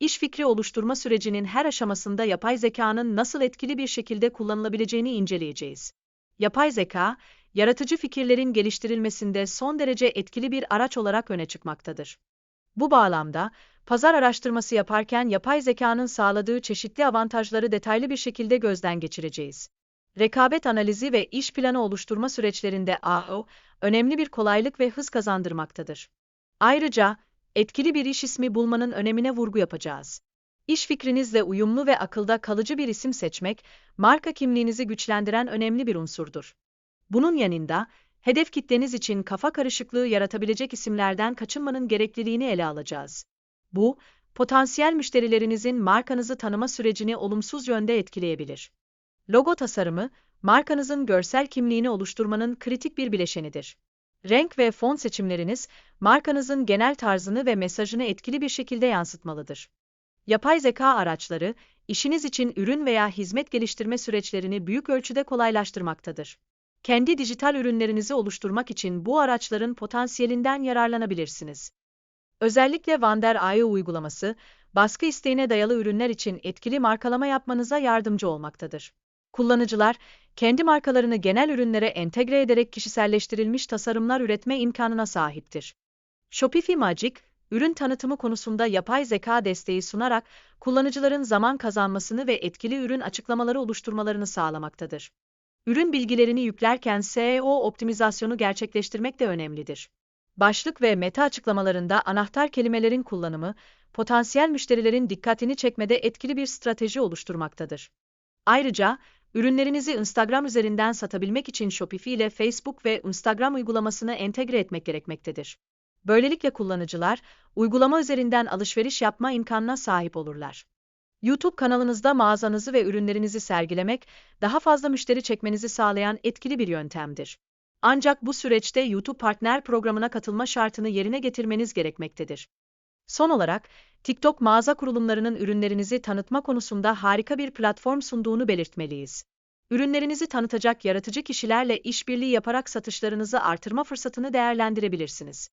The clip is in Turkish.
iş fikri oluşturma sürecinin her aşamasında yapay zekanın nasıl etkili bir şekilde kullanılabileceğini inceleyeceğiz. Yapay zeka, yaratıcı fikirlerin geliştirilmesinde son derece etkili bir araç olarak öne çıkmaktadır. Bu bağlamda, pazar araştırması yaparken yapay zekanın sağladığı çeşitli avantajları detaylı bir şekilde gözden geçireceğiz. Rekabet analizi ve iş planı oluşturma süreçlerinde AO, önemli bir kolaylık ve hız kazandırmaktadır. Ayrıca, etkili bir iş ismi bulmanın önemine vurgu yapacağız. İş fikrinizle uyumlu ve akılda kalıcı bir isim seçmek, marka kimliğinizi güçlendiren önemli bir unsurdur. Bunun yanında, hedef kitleniz için kafa karışıklığı yaratabilecek isimlerden kaçınmanın gerekliliğini ele alacağız. Bu, potansiyel müşterilerinizin markanızı tanıma sürecini olumsuz yönde etkileyebilir. Logo tasarımı, markanızın görsel kimliğini oluşturmanın kritik bir bileşenidir. Renk ve font seçimleriniz, markanızın genel tarzını ve mesajını etkili bir şekilde yansıtmalıdır. Yapay zeka araçları, işiniz için ürün veya hizmet geliştirme süreçlerini büyük ölçüde kolaylaştırmaktadır. Kendi dijital ürünlerinizi oluşturmak için bu araçların potansiyelinden yararlanabilirsiniz. Özellikle Vander.io uygulaması, baskı isteğine dayalı ürünler için etkili markalama yapmanıza yardımcı olmaktadır. Kullanıcılar, kendi markalarını genel ürünlere entegre ederek kişiselleştirilmiş tasarımlar üretme imkanına sahiptir. Shopify Magic, ürün tanıtımı konusunda yapay zeka desteği sunarak kullanıcıların zaman kazanmasını ve etkili ürün açıklamaları oluşturmalarını sağlamaktadır. Ürün bilgilerini yüklerken SEO optimizasyonu gerçekleştirmek de önemlidir. Başlık ve meta açıklamalarında anahtar kelimelerin kullanımı, potansiyel müşterilerin dikkatini çekmede etkili bir strateji oluşturmaktadır. Ayrıca, ürünlerinizi Instagram üzerinden satabilmek için Shopify ile Facebook ve Instagram uygulamasını entegre etmek gerekmektedir. Böylelikle kullanıcılar, uygulama üzerinden alışveriş yapma imkanına sahip olurlar. YouTube kanalınızda mağazanızı ve ürünlerinizi sergilemek, daha fazla müşteri çekmenizi sağlayan etkili bir yöntemdir. Ancak bu süreçte YouTube Partner programına katılma şartını yerine getirmeniz gerekmektedir. Son olarak, TikTok mağaza kurulumlarının ürünlerinizi tanıtma konusunda harika bir platform sunduğunu belirtmeliyiz. Ürünlerinizi tanıtacak yaratıcı kişilerle işbirliği yaparak satışlarınızı artırma fırsatını değerlendirebilirsiniz.